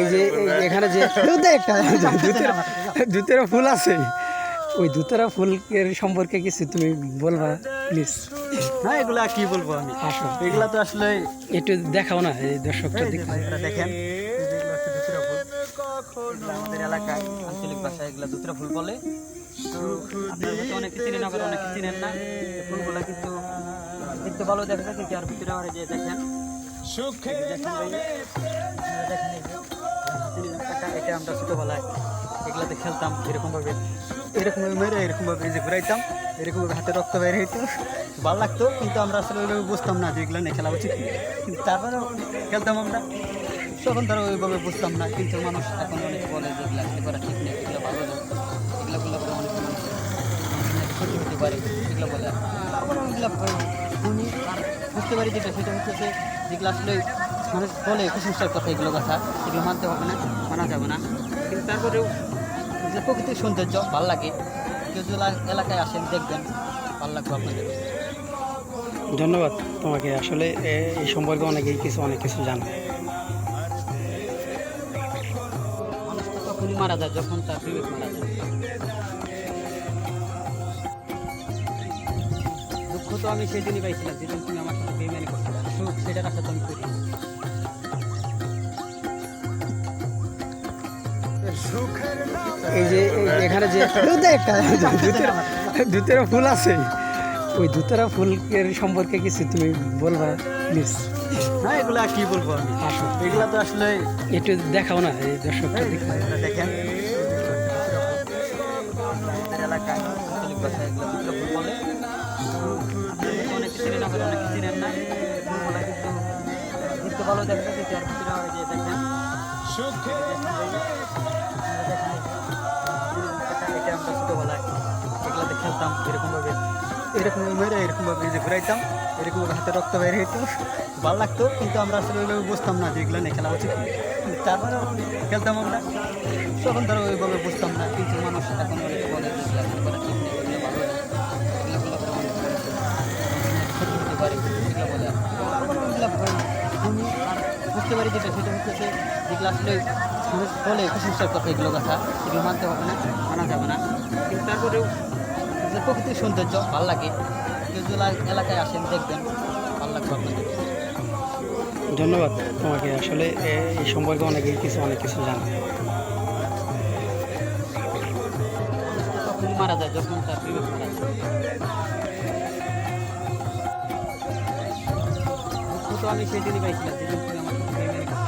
এই যে এখানে যে দুতেরা দুতেরা ফুল আছে। ওই দুতেরা ফুলের সম্পর্কে কিছু তুমি বলবা প্লিজ হ্যাঁ এগুলা কি বলব আমি? আসো। এগুলা তো আসলে একটু দেখাও না এই দর্শকটা এই যে দেখতে ভাইরা দেখেন আমাদের এলাকায় আঞ্চলিক ভাষায় এগুলা দুতরা ফুল বলে। তো আপনারা হয়তো অনেকে চিনেন আবার অনেকে চিনেন না। এই ফুলগুলা কিন্তু দেখতে ভালো দেখা যায় কিন্তু আর ভিতরে যে দেখেন এটা- আমরা ছোটবেলায় এগুলাতে খেলতাম এরকম ভাবে এরকম ভাবে মেরে এরকম ভাবে এই যে ঘুরাইতাম এরকম ভাবে হাতে রক্ত বের হইতো। ভালো লাগতো কিন্তু আমরা আসলে ওইভাবে বুঝতাম না যে এগুলো নিয়ে খেলা উচিত কিন্তু তারপরেও খেলতাম আমরা। তখন তারা ওইভাবে বুঝতাম না কিন্তু মানুষ এখন অনেক বলে যে এগুলো আসলে করা ঠিক নেই এগুলো ভালো না। এগুলো করলে পরে অনেক ক্ষতি হতে পারে এগুলো বলে তারপরে ওইগুলো শুনি আর বুঝতে পারি যেটা সেটা হচ্ছে যে যেগুলো আসলে মানুষ বলে কুসংস্কার কথা এগুলো কথা এগুলো মানতে হবে না মানা যাবে না। কিন্তু তারপরেও যে প্রকৃতির সৌন্দর্য ভালো লাগে। কেউ যদি এলাকায় আসেন দেখবেন ভালো লাগবে আপনাদের। ধন্যবাদ তোমাকে। আসলে এই সম্পর্কে অনেকেই কিছু অনেক কিছু জানো। তখনই মারা যায় যখন তার বিবেক মারা যায়। তো আমি সেদিনই পাইছিলাম যেদিন তুমি আমার সাথে বেমানি করছিলে। সুখ সেটার আশা তো আমি করি এই যে এখানে যে দুতেরা ফুল আছে। ওই দুতেরা ফুলের সম্পর্কে কিছু তুমি বলবা প্লিজ না এগুলা কি বলব আমি? এগুলা তো আসলে একটু দেখাও না এই দর্শকটা এই যে দেখতে ভাইরা দেখেন। এলাকায় ভালো দেখা কিন্তু আর আবার যে দেখেন আমরা ছোটবেলায় এগুলাতে খেলতাম এরকম ভাবে এরকম ভাবে মেরে এরকম যে ঘুরাইতাম, এরকম ভাবে হাতে রক্ত বের হইতো, ভালো লাগতো, কিন্তু আমরা আসলে ওইভাবে বুঝতাম না যে এগুলো নিয়ে খেলা উচিত তারপরেও খেলতাম আমরা, তখন তারা ওইভাবে বুঝতাম না, কিন্তু মানুষ এখন বলে বুঝতে পারি যেটা সেটা হচ্ছে যে যেগুলো আসলে বলে কুসংস্কার কথা এগুলো কথা এগুলো মানতে হবে না মানা যাবে না। কিন্তু তারপরেও যে প্রকৃতির সৌন্দর্য ভালো লাগে। কেউ এলাকায় আসেন দেখবেন ভালো লাগবে আপনাদের। ধন্যবাদ তোমাকে। আসলে এই সম্পর্কে অনেক কিছু অনেক কিছু জানো। মারা যায় যখন তার বিবেক মারা যায় তো আমি সেদিনই পাইছিলাম যেদিন তুমি আমার সাথে বেইমানি করছিলে।